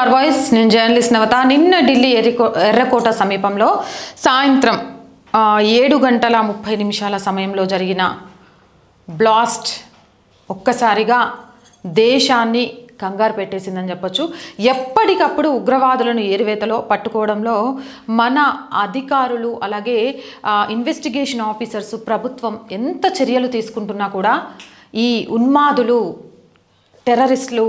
Are voice నేను journalist Navata. నిన్న ఢిల్లీ ఎర్రికో ఎర్రకోట సమీపంలో సాయంత్రం ఏడు గంటల ముప్పై నిమిషాల సమయంలో జరిగిన బ్లాస్ట్ ఒక్కసారిగా దేశాన్ని కంగారు పెట్టేసిందని చెప్పొచ్చు. ఎప్పటికప్పుడు ఉగ్రవాదులను ఏరివేతలో పట్టుకోవడంలో మన అధికారులు అలాగే ఇన్వెస్టిగేషన్ ఆఫీసర్స్ ప్రభుత్వం ఎంత చర్యలు తీసుకుంటున్నా కూడా ఈ ఉన్మాదులు టెర్రరిస్టులు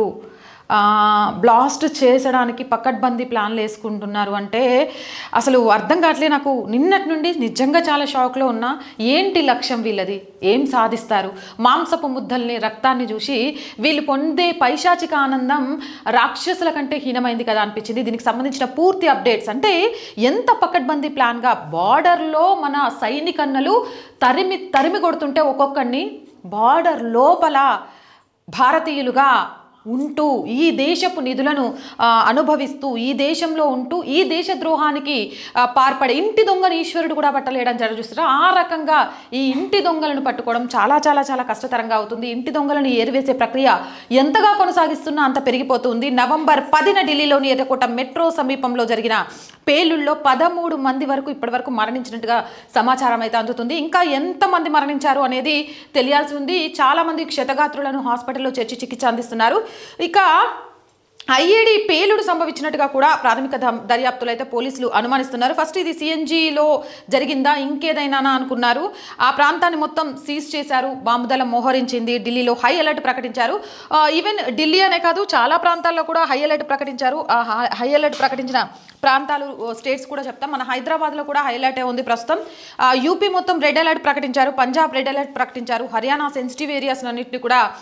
బ్లాస్ట్ చేసడానికి పకడ్బందీ ప్లాన్లు వేసుకుంటున్నారు అంటే అసలు అర్థం కావట్లే నాకు. నిన్నటి నుండి నిజంగా చాలా షాక్లో ఉన్నా ఏంటి లక్ష్యం వీళ్ళది? ఏం సాధిస్తారు? మాంసపు ముద్దల్ని రక్తాన్ని చూసి వీళ్ళు పొందే పైశాచిక ఆనందం రాక్షసుల కంటే హీనమైంది కదా అనిపించింది. దీనికి సంబంధించిన పూర్తి అప్డేట్స్ అంటే ఎంత పకడ్బందీ ప్లాన్గా బార్డర్లో మన సైనికన్నలు తరిమి తరిమి కొడుతుంటే ఒక్కొక్కడిని బార్డర్ లోపల భారతీయులుగా ఉంటూ ఈ దేశపు నిధులను అనుభవిస్తూ ఈ దేశంలో ఉంటూ ఈ దేశ ద్రోహానికి పార్పడే ఇంటి దొంగని ఈశ్వరుడు కూడా పట్టలేయడం జర చూస్తారా ఆ రకంగా ఈ ఇంటి దొంగలను పట్టుకోవడం చాలా చాలా చాలా కష్టతరంగా అవుతుంది. ఇంటి దొంగలను ఏరివేసే ప్రక్రియ ఎంతగా కొనసాగిస్తున్నా అంత పెరిగిపోతుంది. నవంబర్ పదిన ఢిల్లీలోని ఎర్రకోట మెట్రో సమీపంలో జరిగిన పేలుల్లో పదమూడు మంది వరకు ఇప్పటివరకు మరణించినట్టుగా సమాచారం అయితే అందుతుంది. ఇంకా ఎంతమంది మరణించారు అనేది తెలియాల్సి ఉంది. చాలామంది క్షతగాత్రులను హాస్పిటల్లో చేర్చి చికిత్స అందిస్తున్నారు. ఇక ఐఏడి పేలుడు సంభవించినట్టుగా కూడా ప్రాథమిక ద- దర్యాప్తులు అయితే పోలీసులు అనుమానిస్తున్నారు. ఫస్ట్ ఇది సిఎన్జిలో జరిగిందా? ఇంకేదైనా అనుకున్నారు. ఆ ప్రాంతాన్ని మొత్తం సీజ్ చేశారు. బాంబుదల మోహరించింది. ఢిల్లీలో హై అలర్ట్ ప్రకటించారు. ఈవెన్ ఢిల్లీ అనే కాదు చాలా ప్రాంతాల్లో కూడా హై అలర్ట్ ప్రకటించారు. ఆ హై- హై అలర్ట్ ప్రకటించిన ప్రాంతాలు స్టేట్స్ కూడా చెప్తాం. మన హైదరాబాద్లో కూడా హై అలర్టే ఉంది ప్రస్తుతం. యూపీ మొత్తం రెడ్ అలర్ట్ ప్రకటించారు. పంజాబ్ రెడ్ అలర్ట్ ప్రకటించారు. హర్యానా సెన్సిటివ్ ఏరియాస్ అన్నింటినీ కూడా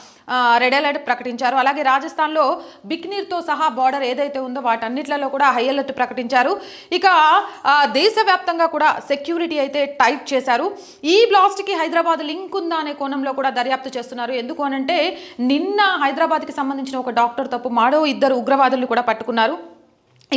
రెడ్ అలర్ట్ ప్రకటించారు. అలాగే రాజస్థాన్లో బిక్నీర్తో సహా బార్డర్ ఏదైతే ఉందో వాటన్నిట్లలో కూడా హై అలర్ట్ ప్రకటించారు. ఇక దేశవ్యాప్తంగా కూడా సెక్యూరిటీ అయితే టైట్ చేశారు. ఈ బ్లాస్ట్కి హైదరాబాద్ లింక్ ఉందా అనే కోణంలో కూడా దర్యాప్తు చేస్తున్నారు. ఎందుకు అనంటే నిన్న హైదరాబాద్కి సంబంధించిన ఒక డాక్టర్ తప్పు మాడో ఇద్దరు ఉగ్రవాదులు కూడా పట్టుకున్నారు.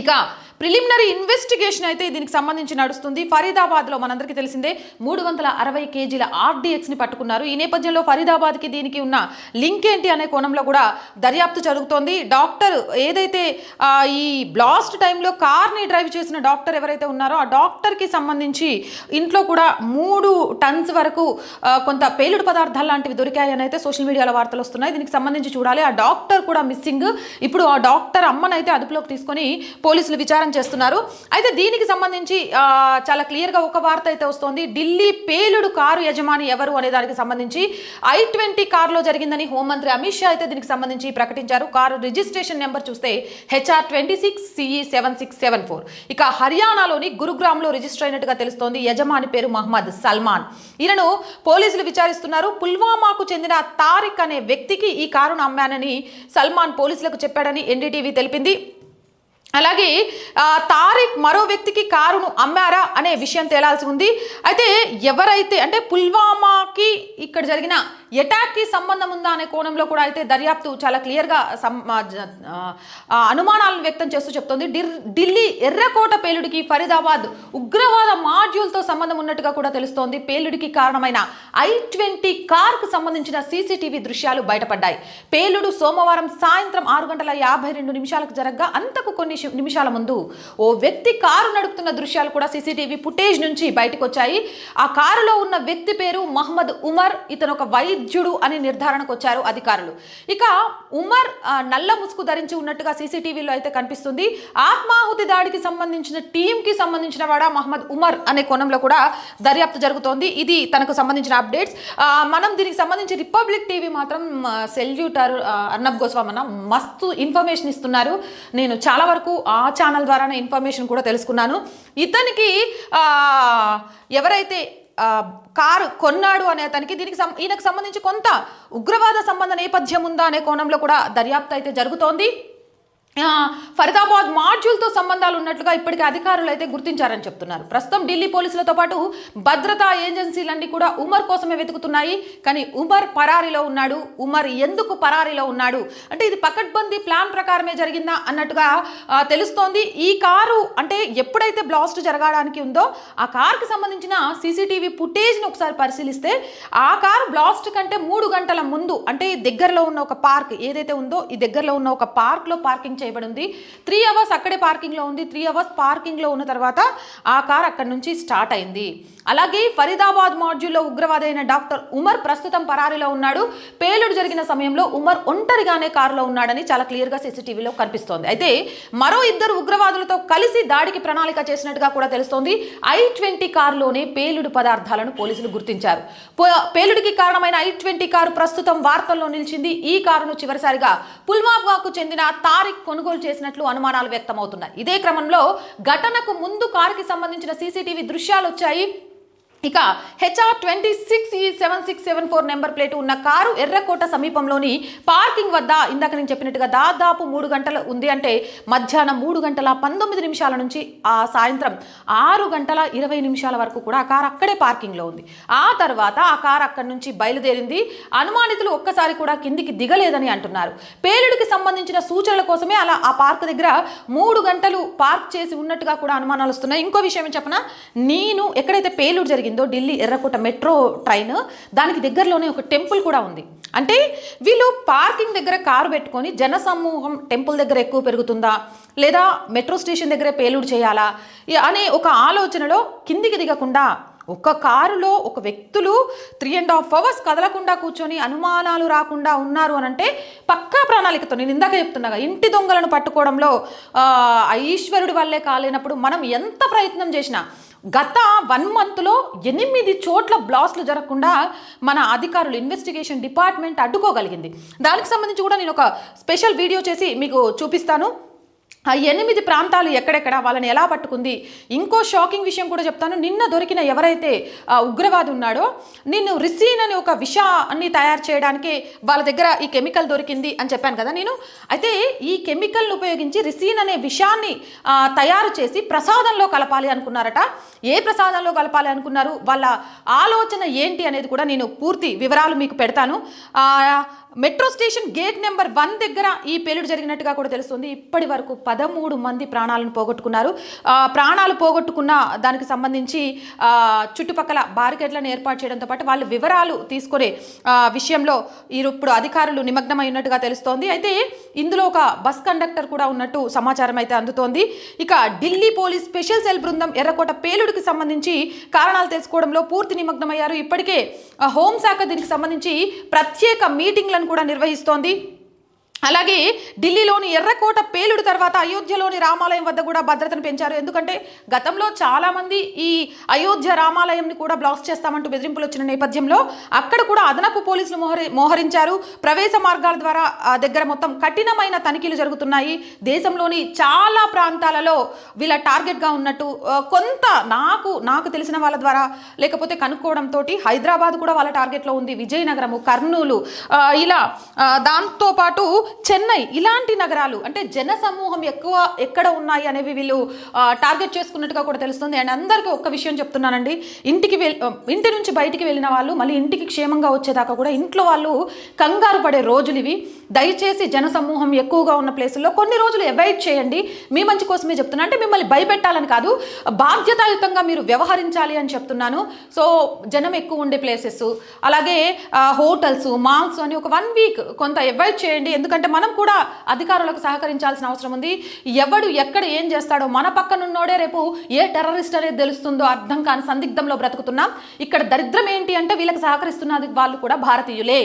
ఇక ప్రిలిమినరీ ఇన్వెస్టిగేషన్ అయితే దీనికి సంబంధించి నడుస్తుంది. ఫరీదాబాద్లో మనందరికీ తెలిసిందే మూడు వందల అరవై కేజీల ఆర్డీఎక్స్ని పట్టుకున్నారు. ఈ నేపథ్యంలో ఫరీదాబాద్కి దీనికి ఉన్న లింక్ ఏంటి అనే కోణంలో కూడా దర్యాప్తు జరుగుతోంది. డాక్టర్ ఏదైతే ఈ బ్లాస్ట్ టైంలో కార్ని డ్రైవ్ చేసిన డాక్టర్ ఎవరైతే ఉన్నారో ఆ డాక్టర్కి సంబంధించి ఇంట్లో కూడా మూడు టన్స్ వరకు కొంత పేలుడు పదార్థాలు లాంటివి దొరికాయని అయితే సోషల్ మీడియాలో వార్తలు వస్తున్నాయి. దీనికి సంబంధించి చూడాలి. ఆ డాక్టర్ కూడా మిస్సింగ్. ఇప్పుడు ఆ డాక్టర్ అమ్మనైతే అదుపులోకి తీసుకొని పోలీసులు విచారణ చేస్తున్నారు. అయితే దీనికి సంబంధించి చాలా క్లియర్గా ఒక వార్త అయితే వస్తోంది. ఢిల్లీ పేలుడు కారు యజమాని ఎవరు అనే దానికి సంబంధించి ఐ ట్వంటీ కారులో జరిగిందని హోంమంత్రి అమిత్ షా అయితే దీనికి సంబంధించి ప్రకటించారు. కారు రిజిస్ట్రేషన్ నెంబర్ చూస్తే HR twenty six CE seven six seven four. ఇక హర్యానాలోని గురుగ్రామ్లో రిజిస్టర్ అయినట్టుగా తెలుస్తోంది. యజమాని పేరు మహమ్మద్ సల్మాన్. ఈయనను పోలీసులు విచారిస్తున్నారు. పుల్వామాకు చెందిన తారిక్ అనే వ్యక్తికి ఈ కారును అమ్మానని సల్మాన్ పోలీసులకు చెప్పాడని ఎన్డీటీవీ తెలిపింది. అలాగే తారిక్ మరో వ్యక్తికి కారును అమ్మారా అనే విషయం తేలాల్సి ఉంది. అయితే ఎవరైతే అంటే పుల్వామాకి ఇక్కడ జరిగిన ఎటాక్కి సంబంధం ఉందా అనే కోణంలో కూడా అయితే దర్యాప్తు చాలా క్లియర్గా అనుమానాలను వ్యక్తం చేస్తూ చెప్తోంది. డిర్- ఢిల్లీ ఎర్రకోట పేలుడికి ఫరీదాబాద్ ఉగ్రవాద మాడ్యూల్తో సంబంధం ఉన్నట్టుగా కూడా తెలుస్తోంది. పేలుడికి కారణమైన ఐ ట్వంటీ కార్కు సంబంధించిన సీసీటీవీ దృశ్యాలు బయటపడ్డాయి. పేలుడు సోమవారం సాయంత్రం ఆరు గంటల యాభై రెండు నిమిషాలకు జరగగా. అంతకు కొన్ని నిమిషాల ముందు ఓ వ్యక్తి కారు నడుపుతున్న దృశ్యాలు కూడా సీసీటీవీ ఫుటేజ్ నుంచి బయటకు వచ్చాయి ఆ కారులో ఉన్న వ్యక్తి పేరు మహమ్మద్ ఉమర్. ఇతను ఒక వైద్యుడు అని నిర్ధారణకు వచ్చారు అధికారులు. ఇక ఉమర్ నల్ల ముసుగు ధరించి ఉన్నట్టుగా సీసీటీవీలో అయితే కనిపిస్తుంది. ఆత్మాహుతి దాడికి సంబంధించిన టీంకి సంబంధించిన వాడా మహమ్మద్ ఉమర్ అనే కోణంలో కూడా దర్యాప్తు జరుగుతోంది. ఇది తనకు సంబంధించిన అప్డేట్స్. మనం దీనికి సంబంధించి రిపబ్లిక్ టీవీ మాత్రం సెల్యూటర్ అర్నబ్ గోస్వామి అన్న మస్తు ఇన్ఫర్మేషన్ ఇస్తున్నారు. నేను చాలా వరకు ఆ ఛానల్ ద్వారానే ఇన్ఫర్మేషన్ కూడా తెలుసుకున్నాను. ఇతనికి ఎవరైతే కారు కొన్నాడు అనే అతనికి దీనికి సం- ఈయనకు సంబంధించి కొంత ఉగ్రవాద సంబంధ నేపథ్యం ఉందా అనే కోణంలో కూడా దర్యాప్తు అయితే జరుగుతోంది. ఫరీదాబాద్ మాడ్యూల్తో సంబంధాలు ఉన్నట్లుగా ఇప్పటికే అధికారులు అయితే గుర్తించారని చెప్తున్నారు. ప్రస్తుతం ఢిల్లీ పోలీసులతో పాటు భద్రతా ఏజెన్సీలన్నీ కూడా ఉమర్ కోసమే వెతుకుతున్నాయి. కానీ ఉమర్ పరారీలో ఉన్నాడు. ఉమర్ ఎందుకు పరారీలో ఉన్నాడు? అంటే ఇది పకడ్బందీ ప్లాన్ ప్రకారమే జరిగిందా అన్నట్టుగా తెలుస్తోంది. ఈ కారు అంటే ఎప్పుడైతే బ్లాస్ట్ జరగడానికి ఉందో ఆ కార్కి సంబంధించిన సీసీటీవీ ఫుటేజ్ని ఒకసారి పరిశీలిస్తే ఆ కారు బ్లాస్ట్ కంటే మూడు గంటల ముందు అంటే దగ్గరలో ఉన్న ఒక పార్క్ ఏదైతే ఉందో ఈ దగ్గరలో ఉన్న ఒక పార్క్లో పార్కింగ్ చేయబడి ఉంది త్రీ అవర్స్ అక్కడే పార్కింగ్లో ఉంది. త్రీ అవర్స్ పార్కింగ్లో ఉన్న తర్వాత ఆ కార్ అక్కడి నుంచి స్టార్ట్ అయింది. అలాగే ఫరీదాబాద్ మాడ్యూల్లో ఉగ్రవాదైన అయిన డాక్టర్ ఉమర్ ప్రస్తుతం పరారీలో ఉన్నాడు. పేలుడు జరిగిన సమయంలో ఉమర్ ఒంటరిగానే కారులో ఉన్నాడని చాలా క్లియర్గా సీసీటీవీలో కనిపిస్తోంది. అయితే మరో ఇద్దరు ఉగ్రవాదులతో కలిసి దాడికి ప్రణాళిక చేసినట్టుగా కూడా తెలుస్తోంది. ఐ ట్వంటీ కారులోనే పేలుడు పదార్థాలను పోలీసులు గుర్తించారు. పేలుడికి కారణమైన ఐ ట్వంటీ కారు ప్రస్తుతం వార్తల్లో నిలిచింది. ఈ కారును చివరిసారిగా పుల్వామాకు చెందిన తారిక్ కొనుగోలు చేసినట్లు అనుమానాలు వ్యక్తమవుతున్నాయి. ఇదే క్రమంలో ఘటనకు ముందు కారుకి సంబంధించిన సీసీటీవీ దృశ్యాలు వచ్చాయి. ఇక HR twenty six E seven six seven four number plate ఉన్న కారు ఎర్రకోట సమీపంలోని పార్కింగ్ వద్ద ఇందాక నేను చెప్పినట్టుగా దాదాపు మూడు గంటలు ఉంది అంటే మధ్యాహ్నం మూడు గంటల పంతొమ్మిది నిమిషాల నుంచి ఆ సాయంత్రం ఆరు గంటల ఇరవై నిమిషాల వరకు కూడా ఆ కారు అక్కడే పార్కింగ్లో ఉంది. ఆ తర్వాత ఆ కారు అక్కడి నుంచి బయలుదేరింది. అనుమానితులు ఒక్కసారి కూడా కిందికి దిగలేదని అంటున్నారు. పేలుడికి సంబంధించిన సూచనల కోసమే అలా ఆ పార్క్ దగ్గర మూడు గంటలు పార్క్ చేసి ఉన్నట్టుగా కూడా అనుమానాలు వస్తున్నాయి. ఇంకో విషయం చెప్పనా? నేను ఎక్కడైతే పేలుడు జరిగింది ఢిల్లీ ఎర్రకోట మెట్రో ట్రైన్ దానికి దగ్గరలోనే ఒక టెంపుల్ కూడా ఉంది. అంటే వీళ్ళు పార్కింగ్ దగ్గర కారు పెట్టుకొని జనసమూహం టెంపుల్ దగ్గర ఎక్కువ పెరుగుతుందా? లేదా మెట్రో స్టేషన్ దగ్గరే పేలుడు చేయాలా? అనే ఒక ఆలోచనలో కిందికి దిగకుండా ఒక కారులో ఒక వ్యక్తులు త్రీ అండ్ హాఫ్ అవర్స్ కదలకుండా కూర్చొని అనుమానాలు రాకుండా ఉన్నారు అని అంటే పక్కా ప్రణాళికతో నేను ఇందాక చెప్తున్నాగా ఇంటి దొంగలను పట్టుకోవడంలో ఈశ్వరుడి వల్లే కాలేనప్పుడు మనం ఎంత ప్రయత్నం చేసినా గత వన్ మంత్లో ఎనిమిది చోట్ల బ్లాస్ట్లు జరగకుండా మన అధికారులు ఇన్వెస్టిగేషన్ డిపార్ట్మెంట్ అడ్డుకోగలిగింది. దానికి సంబంధించి కూడా నేను ఒక స్పెషల్ వీడియో చేసి మీకు చూపిస్తాను. ఆ ఎనిమిది ప్రాంతాలు ఎక్కడెక్కడ వాళ్ళని ఎలా పట్టుకుంది? ఇంకో షాకింగ్ విషయం కూడా చెప్తాను. నిన్న దొరికిన ఎవరైతే ఉగ్రవాది ఉన్నాడో నిన్ను రిసీన్ అనే ఒక విషాన్ని తయారు చేయడానికి వాళ్ళ దగ్గర ఈ కెమికల్ దొరికింది అని చెప్పాను కదా నేను. అయితే ఈ కెమికల్ని ఉపయోగించి రిసీన్ అనే విషాన్ని తయారు చేసి ప్రసాదంలో కలపాలి అనుకున్నారట. ఏ ప్రసాదంలో కలపాలి అనుకున్నారు? వాళ్ళ ఆలోచన ఏంటి అనేది కూడా నేను పూర్తి వివరాలు మీకు పెడతాను. Metro station gate number one దగ్గర ఈ పేలుడు జరిగినట్టుగా కూడా తెలుస్తుంది. ఇప్పటి వరకు పదమూడు మంది ప్రాణాలను పోగొట్టుకున్నారు. ప్రాణాలు పోగొట్టుకున్న దానికి సంబంధించి చుట్టుపక్కల బారికేడ్లను ఏర్పాటు చేయడంతో పాటు వాళ్ళ వివరాలు తీసుకునే విషయంలో ఇప్పుడు అధికారులు నిమగ్నమై ఉన్నట్టుగా తెలుస్తోంది. అయితే ఇందులో ఒక బస్ కండక్టర్ కూడా ఉన్నట్టు సమాచారం అయితే అందుతోంది. ఇక ఢిల్లీ పోలీస్ స్పెషల్ సెల్ బృందం ఎర్రకోట పేలుడికి సంబంధించి కారణాలు తెలుసుకోవడంలో పూర్తి నిమగ్నమయ్యారు. ఇప్పటికే హోంశాఖ దీనికి సంబంధించి ప్రత్యేక మీటింగ్లను కూడా నిర్వహిస్తోంది. అలాగే ఢిల్లీలోని ఎర్రకోట పేలుడు తర్వాత అయోధ్యలోని రామాలయం వద్ద కూడా భద్రతను పెంచారు. ఎందుకంటే గతంలో చాలామంది ఈ అయోధ్య రామాలయంని కూడా బ్లాక్ చేస్తామంటూ బెదిరింపులు వచ్చిన నేపథ్యంలో అక్కడ కూడా అదనపు పోలీసులు మోహరి మోహరించారు. ప్రవేశ మార్గాల ద్వారా దగ్గర మొత్తం కఠినమైన తనిఖీలు జరుగుతున్నాయి. దేశంలోని చాలా ప్రాంతాలలో వీళ్ళ టార్గెట్గా ఉన్నట్టు కొంత నాకు నాకు తెలిసిన వాళ్ళ ద్వారా లేకపోతే కనుక్కోవడంతో హైదరాబాద్ కూడా వాళ్ళ టార్గెట్లో ఉంది. విజయనగరము కర్నూలు ఇలా దాంతోపాటు చెన్నై ఇలాంటి నగరాలు అంటే జన సమూహం ఎక్కువ ఎక్కడ ఉన్నాయి అనేవి వీళ్ళు టార్గెట్ చేసుకున్నట్టుగా కూడా తెలుస్తుంది. అండ్ అందరికీ ఒక్క విషయం చెప్తున్నానండి. ఇంటికి వెల్ ఇంటి నుంచి బయటికి వెళ్ళిన వాళ్ళు మళ్ళీ ఇంటికి క్షేమంగా వచ్చేదాకా కూడా ఇంట్లో వాళ్ళు కంగారు పడే రోజులు ఇవి. దయచేసి జన సమూహం ఎక్కువగా ఉన్న ప్లేసుల్లో కొన్ని రోజులు అవాయిడ్ చేయండి. మీ మంచి కోసమే చెప్తున్నా. అంటే మిమ్మల్ని భయపెట్టాలని కాదు బాధ్యతాయుతంగా మీరు వ్యవహరించాలి అని చెప్తున్నాను. సో జనం ఎక్కువ ఉండే ప్లేసెస్ అలాగే హోటల్స్ మాల్స్ అని ఒక వన్ వీక్ కొంత అవాయిడ్ చేయండి. ఎందుకంటే మనం కూడా అధికారులకు సహకరించాల్సిన అవసరం ఉంది. ఎవడు ఎక్కడ ఏం చేస్తాడో మన పక్కనున్నోడే రేపు ఏ టెర్రరిస్ట్ అనేది తెలుస్తుందో అర్థం కాని సందిగ్ధంలో బ్రతుకుతున్నాం. ఇక్కడ దరిద్రం ఏంటి అంటే వీళ్ళకి సహకరిస్తున్నది వాళ్ళు కూడా భారతీయులే.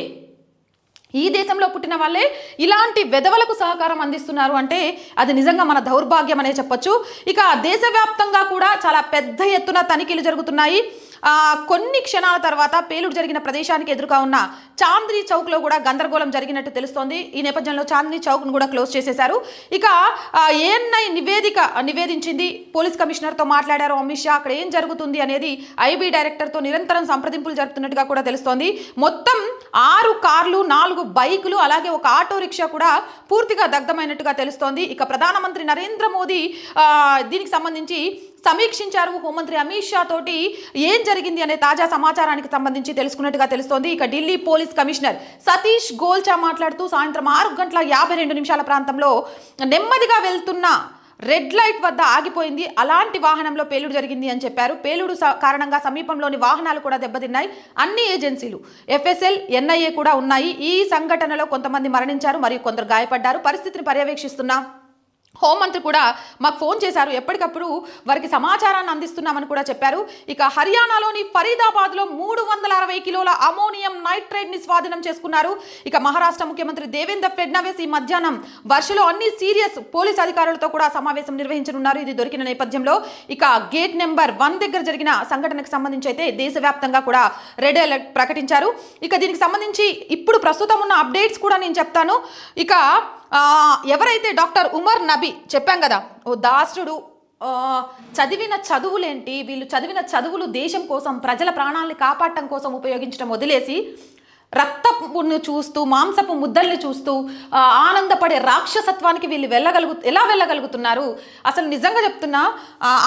ఈ దేశంలో పుట్టిన వాళ్ళే ఇలాంటి వెధవలకు సహకారం అందిస్తున్నారు అంటే అది నిజంగా మన దౌర్భాగ్యం అనే చెప్పొచ్చు. ఇక దేశవ్యాప్తంగా కూడా చాలా పెద్ద ఎత్తున తనిఖీలు జరుగుతున్నాయి. కొన్ని క్షణాల తర్వాత పేలుడు జరిగిన ప్రదేశానికి ఎదురుగా ఉన్న చాంద్రీ చౌక్లో కూడా గందరగోళం జరిగినట్టు తెలుస్తోంది. ఈ నేపథ్యంలో చాందిని చౌక్ను కూడా క్లోజ్ చేసేశారు. ఇక ఏఎన్ఐ నివేదిక నివేదించింది పోలీస్ కమిషనర్తో మాట్లాడారు అమిత్ షా. అక్కడ ఏం జరుగుతుంది అనేది ఐబీ డైరెక్టర్తో నిరంతరం సంప్రదింపులు జరుపుతున్నట్టుగా కూడా తెలుస్తోంది. మొత్తం ఆరు కార్లు నాలుగు బైకులు అలాగే ఒక ఆటో రిక్షా కూడా పూర్తిగా దగ్ధమైనట్టుగా తెలుస్తోంది. ఇక ప్రధానమంత్రి నరేంద్ర మోదీ దీనికి సంబంధించి సమీక్షించారు. హోంమంత్రి అమిత్ షా తోటి ఏం జరిగింది అనే తాజా సమాచారానికి సంబంధించి తెలుసుకున్నట్టుగా తెలుస్తోంది. ఇక ఢిల్లీ పోలీస్ కమిషనర్ సతీష్ గోల్చా మాట్లాడుతూ సాయంత్రం ఆరు గంటల యాభై రెండు నిమిషాల ప్రాంతంలో నెమ్మదిగా వెళ్తున్న రెడ్ లైట్ వద్ద ఆగిపోయింది. అలాంటి వాహనంలో పేలుడు జరిగింది అని చెప్పారు. పేలుడు స- కారణంగా సమీపంలోని వాహనాలు కూడా దెబ్బతిన్నాయి. అన్ని ఏజెన్సీలు ఎఫ్ఎస్ఎల్ ఎన్ఐఏ కూడా ఉన్నాయి. ఈ సంఘటనలో కొంతమంది మరణించారు మరియు కొందరు గాయపడ్డారు. పరిస్థితిని పర్యవేక్షిస్తున్న హోంమంత్రి కూడా మాకు ఫోన్ చేశారు. ఎప్పటికప్పుడు వారికి సమాచారాన్ని అందిస్తున్నామని కూడా చెప్పారు. ఇక హర్యానాలోని ఫరీదాబాద్లో మూడు వందల అరవై కిలోల అమోనియం నైట్రేట్ని స్వాధీనం చేసుకున్నారు. ఇక మహారాష్ట్ర ముఖ్యమంత్రి దేవేంద్ర ఫడ్నవీస్ ఈ మధ్యాహ్నం వర్షలో అన్ని సీరియస్ పోలీస్ అధికారులతో కూడా సమావేశం నిర్వహించనున్నారు. ఇది దొరికిన నేపథ్యంలో ఇక గేట్ నెంబర్ వన్ దగ్గర జరిగిన సంఘటనకు సంబంధించి అయితే దేశవ్యాప్తంగా కూడా రెడ్ అలర్ట్ ప్రకటించారు. ఇక దీనికి సంబంధించి ఇప్పుడు ప్రస్తుతం ఉన్న అప్డేట్స్ కూడా నేను చెప్తాను. ఇక ఎవరైతే డాక్టర్ ఉమర్ నబీ చెప్పాం కదా ఓ దాసుడు చదివిన చదువులేంటి వీళ్ళు చదివిన చదువులు దేశం కోసం ప్రజల ప్రాణాలని కాపాడటం కోసం ఉపయోగించడం వదిలేసి రక్తపును చూస్తూ మాంసపు ముద్దల్ని చూస్తూ ఆనందపడే రాక్షసత్వానికి వీళ్ళు వెళ్ళగలుగు ఎలా వెళ్ళగలుగుతున్నారు? అసలు నిజంగా చెప్తున్నా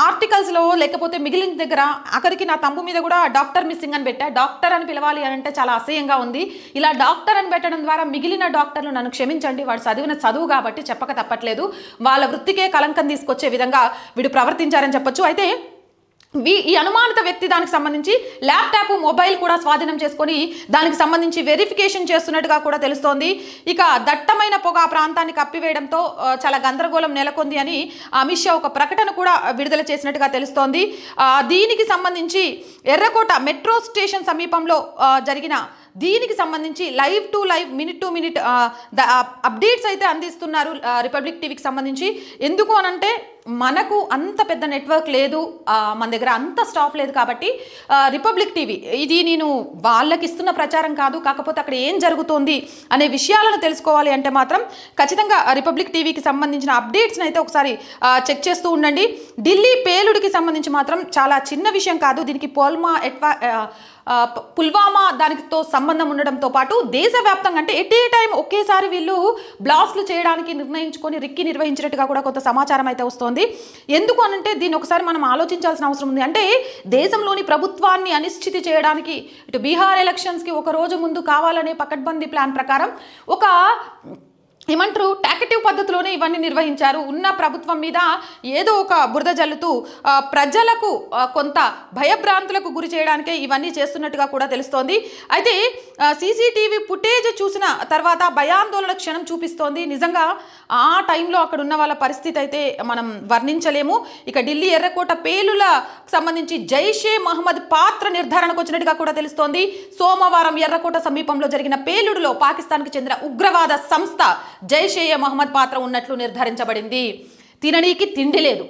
ఆర్టికల్స్లో లేకపోతే మిగిలిన దగ్గర అక్కడికి నా తమ్ము మీద కూడా డాక్టర్ మిస్సింగ్ అని పెట్టా. డాక్టర్ అని పిలవాలి అని అంటే చాలా అసహ్యంగా ఉంది. ఇలా డాక్టర్ అని పెట్టడం ద్వారా మిగిలిన డాక్టర్లు నన్ను క్షమించండి. వాడు చదివిన చదువు కాబట్టి చెప్పక తప్పట్లేదు. వాళ్ళ వృత్తికే కలంకం తీసుకొచ్చే విధంగా వీడు ప్రవర్తించారని చెప్పొచ్చు. అయితే ఈ అనుమానిత వ్యక్తి దానికి సంబంధించి ల్యాప్టాప్ మొబైల్ కూడా స్వాధీనం చేసుకొని దానికి సంబంధించి వెరిఫికేషన్ చేస్తున్నట్టుగా కూడా తెలుస్తోంది. ఇక దట్టమైన పొగ ఆ ప్రాంతాన్ని కప్పివేయడంతో చాలా గందరగోళం నెలకొంది అని అమిత్ షా ఒక ప్రకటన కూడా విడుదల చేసినట్టుగా తెలుస్తోంది. దీనికి సంబంధించి ఎర్రకోట మెట్రో స్టేషన్ సమీపంలో జరిగిన దీనికి సంబంధించి live to live minute to minute updates అయితే అందిస్తున్నారు రిపబ్లిక్ టీవీకి సంబంధించి. ఎందుకు అనంటే మనకు అంత పెద్ద నెట్వర్క్ లేదు మన దగ్గర అంత స్టాఫ్ లేదు కాబట్టి రిపబ్లిక్ టీవీ ఇది నేను వాళ్ళకి ఇస్తున్న ప్రచారం కాదు కాకపోతే అక్కడ ఏం జరుగుతోంది అనే విషయాలను తెలుసుకోవాలి అంటే మాత్రం ఖచ్చితంగా రిపబ్లిక్ టీవీకి సంబంధించిన అప్డేట్స్ని అయితే ఒకసారి చెక్ చేస్తూ ఉండండి. ఢిల్లీ పేలుడికి సంబంధించి మాత్రం చాలా చిన్న విషయం కాదు దీనికి పోల్మా ఎట్వా పుల్వామా దానితో సంబంధం ఉండడంతో పాటు దేశవ్యాప్తంగా అంటే ఎట్ ఏ టైం ఒకేసారి వీళ్ళు బ్లాస్ట్లు చేయడానికి నిర్ణయించుకొని రిక్కి నిర్వహించినట్టుగా కూడా కొంత సమాచారం అయితే వస్తోంది. ఎందుకు అనంటే దీన్ని ఒకసారి మనం ఆలోచించాల్సిన అవసరం ఉంది. అంటే దేశంలోని ప్రభుత్వాన్ని అనిశ్చితి చేయడానికి ఇటు బీహార్ ఎలక్షన్స్కి ఒక రోజు ముందు కావాలనే పకడ్బందీ ప్లాన్ ప్రకారం ఒక ఏమంటారు? టాకటివ్ పద్ధతిలోనే ఇవన్నీ నిర్వహించారు. ఉన్న ప్రభుత్వం మీద ఏదో ఒక బురద జల్లుతూ ప్రజలకు కొంత భయభ్రాంతులకు గురి చేయడానికే ఇవన్నీ చేస్తున్నట్టుగా కూడా తెలుస్తోంది. అయితే సీసీటీవీ ఫుటేజ్ చూసిన తర్వాత భయాందోళన క్షణం చూపిస్తోంది. నిజంగా ఆ టైంలో అక్కడ ఉన్న వాళ్ళ పరిస్థితి అయితే మనం వర్ణించలేము. ఇక ఢిల్లీ ఎర్రకోట పేలుల సంబంధించి జైషే మహమ్మద్ పాత్ర నిర్ధారణకు వచ్చినట్టుగా కూడా తెలుస్తోంది. సోమవారం ఎర్రకోట సమీపంలో జరిగిన పేలుడులో పాకిస్తాన్కి చెందిన ఉగ్రవాద సంస్థ జైషే మహమ్మద్ పాత్ర ఉన్నట్లు నిర్ధారించబడింది. తిననీకి తిండి లేదు.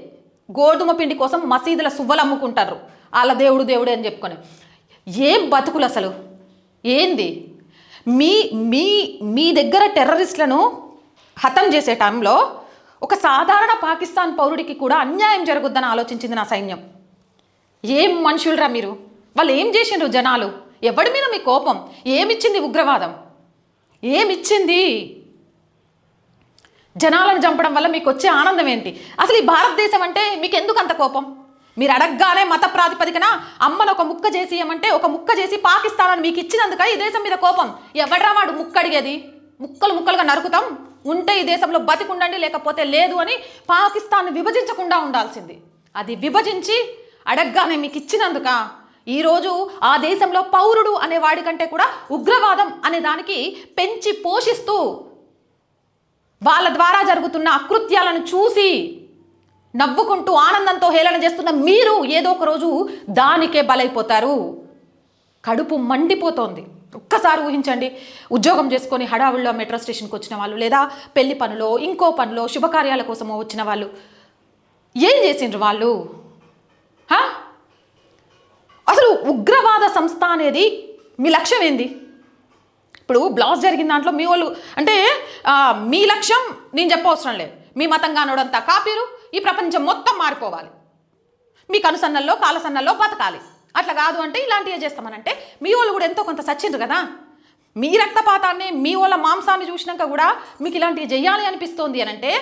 గోధుమ పిండి కోసం మసీదుల సువ్వలు అమ్ముకుంటారు. వాళ్ళ దేవుడు దేవుడు అని చెప్పుకొని. ఏం బతుకులు అసలు? ఏంది? మీ మీ మీ దగ్గర టెర్రరిస్టులను హతం చేసే టైంలో ఒక సాధారణ పాకిస్తాన్ పౌరుడికి కూడా అన్యాయం జరుగుద్దని ఆలోచించింది నా సైన్యం. ఏం మనుషులరా మీరు? వాళ్ళు ఏం చేసిండ్రు జనాలు? ఎవడి మీద మీ కోపం? ఏమిచ్చింది ఉగ్రవాదం? ఏమిచ్చింది? జనాలను చంపడం వల్ల మీకు వచ్చే ఆనందం ఏంటి? అసలు ఈ భారతదేశం అంటే మీకు ఎందుకు అంత కోపం? మీరు అడగగానే మత ప్రాతిపదికన అమ్మను ఒక ముక్క చేసి ఒక ముక్క చేసి పాకిస్తాన్ అని మీకు ఇచ్చినందుక ఈ దేశం మీద కోపం. ఎవడ్రా వాడు ముక్క అడిగేది? ముక్కలు ముక్కలుగా నరుకుతాం? ఉంటే ఈ దేశంలో బతికుండండి లేకపోతే లేదు అని పాకిస్తాన్ విభజించకుండా ఉండాల్సింది. అది విభజించి అడగగానే మీకు ఇచ్చినందుక ఈరోజు ఆ దేశంలో పౌరుడు అనే వాడికంటే కూడా ఉగ్రవాదం అనే దానికి పెంచి పోషిస్తూ వాళ్ళ ద్వారా జరుగుతున్న అకృత్యాలను చూసి నవ్వుకుంటూ ఆనందంతో హేళన చేస్తున్న మీరు ఏదో ఒక రోజు దానికే బలైపోతారు. కడుపు మండిపోతోంది. ఒక్కసారి ఊహించండి ఉద్యోగం చేసుకొని హడావుల్లో మెట్రో స్టేషన్కి వచ్చిన వాళ్ళు లేదా పెళ్ళి పనులో ఇంకో పనిలో శుభకార్యాల కోసమో వచ్చిన వాళ్ళు. ఏం చేసిండ్రు వాళ్ళు? అసలు ఉగ్రవాద సంస్థ అనేది మీ లక్ష్యం ఏంది? ఇప్పుడు బ్లాస్ జరిగిన దాంట్లో మీ వాళ్ళు అంటే మీ లక్ష్యం నేను చెప్పవసరం లేదు. మీ మతం కానోడంతా కాపీరు ఈ ప్రపంచం మొత్తం మారిపోవాలి. మీ కనుసన్నల్లో కాలసన్నల్లో బతకాలి. అట్లా కాదు అంటే ఇలాంటివి చేస్తామనంటే మీ వాళ్ళు కూడా ఎంతో కొంత సచ్చిండ్రు కదా. మీ రక్తపాతాన్ని మీ వాళ్ళ మాంసాన్ని చూసినాక కూడా మీకు ఇలాంటివి చెయ్యాలి అనిపిస్తోంది అని అంటే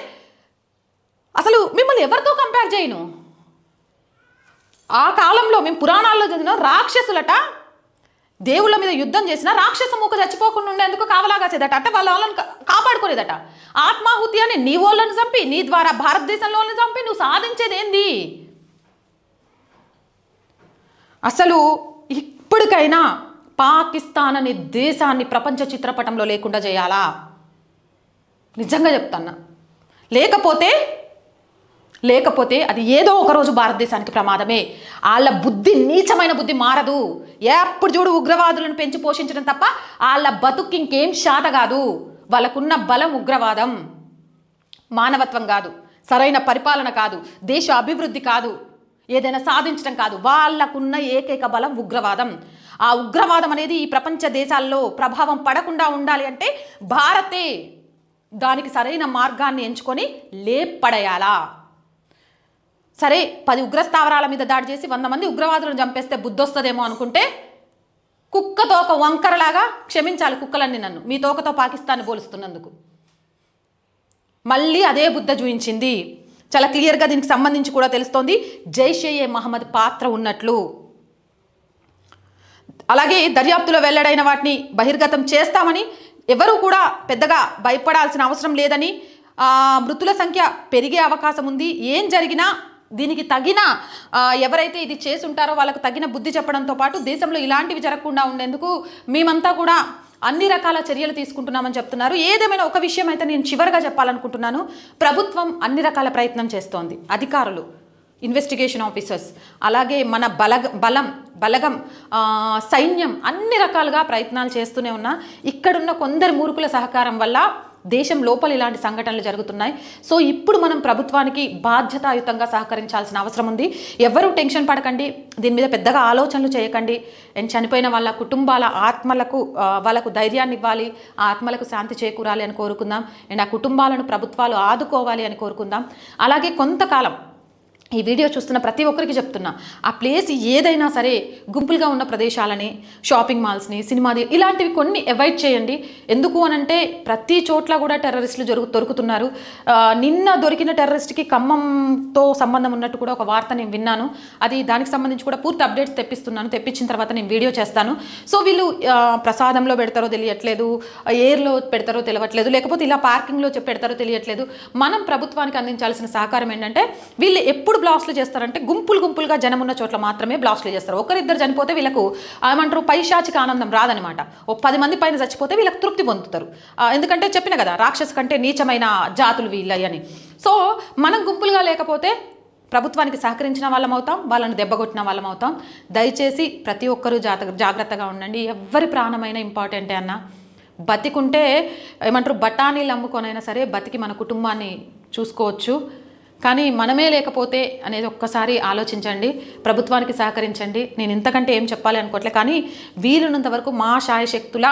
అసలు మిమ్మల్ని ఎవరితో కంపేర్ చేయను? ఆ కాలంలో మేము పురాణాల్లో చదివిన రాక్షసులట దేవుళ్ళ మీద యుద్ధం చేసిన రాక్షస మూక చచ్చిపోకుండా ఉండేందుకు కావలాగాసేదట అంటే వాళ్ళ వాళ్ళని కాపాడుకోలేదట ఆత్మాహుతి అని నీ వాళ్ళని చంపి నీ ద్వారా భారతదేశంలో వాళ్ళని చంపి నువ్వు సాధించేది ఏంది అసలు ఇప్పటికైనా పాకిస్తాన్ అనే దేశాన్ని ప్రపంచ చిత్రపటంలో లేకుండా చేయాలా? నిజంగా చెప్తాన్నా. లేకపోతే లేకపోతే అది ఏదో ఒకరోజు భారతదేశానికి ప్రమాదమే. వాళ్ళ బుద్ధి నీచమైన బుద్ధి మారదు. ఎప్పుడు చూడు ఉగ్రవాదులను పెంచి పోషించడం తప్ప వాళ్ళ బతుక్కి ఇంకేం శాత కాదు. వాళ్ళకున్న బలం ఉగ్రవాదం. మానవత్వం కాదు. సరైన పరిపాలన కాదు. దేశ అభివృద్ధి కాదు. ఏదైనా సాధించడం కాదు. వాళ్ళకున్న ఏకైక బలం ఉగ్రవాదం. ఆ ఉగ్రవాదం అనేది ఈ ప్రపంచ దేశాల్లో ప్రభావం పడకుండా ఉండాలి అంటే భారతే దానికి సరైన మార్గాన్ని ఎంచుకొని లేపడేయాలా? సరే పది ఉగ్రస్థావరాల మీద దాడి చేసి వంద మంది ఉగ్రవాదులను చంపేస్తే బుద్ధొస్తుందేమో అనుకుంటే కుక్క తోక వంకరలాగా క్షమించాలి కుక్కలన్నీ నన్ను. మీ తోకతో పాకిస్తాన్ పోలుస్తున్నందుకు. మళ్ళీ అదే బుద్ధ చూయించింది చాలా క్లియర్గా దీనికి సంబంధించి కూడా తెలుస్తోంది. జైషే ఏ మహమ్మద్ పాత్ర ఉన్నట్లు. అలాగే దర్యాప్తులో వెల్లడైన వాటిని బహిర్గతం చేస్తామని ఎవరు కూడా పెద్దగా భయపడాల్సిన అవసరం లేదని మృతుల సంఖ్య పెరిగే అవకాశం ఉంది. ఏం జరిగినా దీనికి తగిన ఎవరైతే ఇది చేసి ఉంటారో వాళ్ళకు తగిన బుద్ధి చెప్పడంతో పాటు దేశంలో ఇలాంటివి జరగకుండా ఉండేందుకు మేమంతా కూడా అన్ని రకాల చర్యలు తీసుకుంటున్నామని చెప్తున్నారు. ఏదేమైనా ఒక విషయం అయితే నేను చివరిగా చెప్పాలనుకుంటున్నాను. ప్రభుత్వం అన్ని రకాల ప్రయత్నం చేస్తోంది. అధికారులు ఇన్వెస్టిగేషన్ ఆఫీసర్స్ అలాగే మన బలగ బలం బలగం సైన్యం అన్ని రకాలుగా ప్రయత్నాలు చేస్తూనే ఉన్నా. ఇక్కడున్న కొందరు మూర్ఖుల సహకారం వల్ల దేశం లోపల ఇలాంటి సంఘటనలు జరుగుతున్నాయి. సో ఇప్పుడు మనం ప్రభుత్వానికి బాధ్యతాయుతంగా సహకరించాల్సిన అవసరం ఉంది. ఎవరూ టెన్షన్ పడకండి. దీని మీద పెద్దగా ఆలోచనలు చేయకండి. అండ్ చనిపోయిన వాళ్ళ కుటుంబాల ఆత్మలకు వాళ్ళకు ధైర్యాన్ని ఇవ్వాలి. ఆ ఆత్మలకు శాంతి చేకూరాలి అని కోరుకుందాం. అండ్ ఆ కుటుంబాలను ప్రభుత్వాలు ఆదుకోవాలి అని కోరుకుందాం. అలాగే కొంతకాలం ఈ వీడియో చూస్తున్న ప్రతి ఒక్కరికి చెప్తున్నా ఆ ప్లేస్ ఏదైనా సరే గుంపులుగా ఉన్న ప్రదేశాలని షాపింగ్ మాల్స్ని సినిమా ఇలాంటివి కొన్ని అవాయిడ్ చేయండి. ఎందుకు అనంటే ప్రతి చోట్ల కూడా టెర్రరిస్టులు జరుగు దొరుకుతున్నారు. నిన్న దొరికిన టెర్రరిస్ట్కి ఖమ్మంతో సంబంధం ఉన్నట్టు కూడా ఒక వార్త నేను విన్నాను. అది దానికి సంబంధించి కూడా పూర్తి అప్డేట్స్ తెప్పిస్తున్నాను. తెప్పించిన తర్వాత నేను వీడియో చేస్తాను. సో వీళ్ళు ప్రసాదంలో పెడతారో తెలియట్లేదు ఎయిర్లో పెడతారో తెలియట్లేదు లేకపోతే ఇలా పార్కింగ్లో చెప్ పెడతారో తెలియట్లేదు. మనం ప్రభుత్వానికి అందించాల్సిన సహకారం ఏంటంటే వీళ్ళు ఎప్పుడు బ్లాస్ట్లు చేస్తారంటే గుంపులు గుంపులుగా జనం ఉన్న చోట్ల మాత్రమే బ్లాస్ట్లు చేస్తారు. ఒకరిద్దరు చనిపోతే వీళ్ళకు ఏమంటారు పైశాచిక ఆనందం రాదనమాట ఓ పది మంది పైన చచ్చిపోతే వీళ్ళకి తృప్తి పొందుతారు. ఎందుకంటే చెప్పిన కదా రాక్షసు కంటే నీచమైన జాతులు వీళ్ళని అని సో మనం గుంపులుగా లేకపోతే ప్రభుత్వానికి సహకరించిన వాళ్ళం అవుతాం వాళ్ళని దెబ్బగొట్టిన వాళ్ళం అవుతాం. దయచేసి ప్రతి ఒక్కరూ జాత జాగ్రత్తగా ఉండండి. ఎవరి ప్రాణమైన ఇంపార్టెంటే అన్న. బతికుంటే ఏమంటారు బఠానీలు అమ్ముకొనైనా సరే బతికి మన కుటుంబాన్ని చూసుకోవచ్చు. కానీ మనమే లేకపోతే అనేది ఒక్కసారి ఆలోచించండి ప్రభుత్వానికి సహకరించండి. నేను ఇంతకంటే ఏం చెప్పాలి అనుకోవట్లే కానీ వీలున్నంత వరకు మా శాయశక్తుల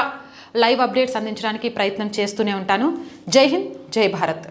లైవ్ అప్డేట్స్ అందించడానికి ప్రయత్నం చేస్తూనే ఉంటాను. జై హింద్ జై భారత్.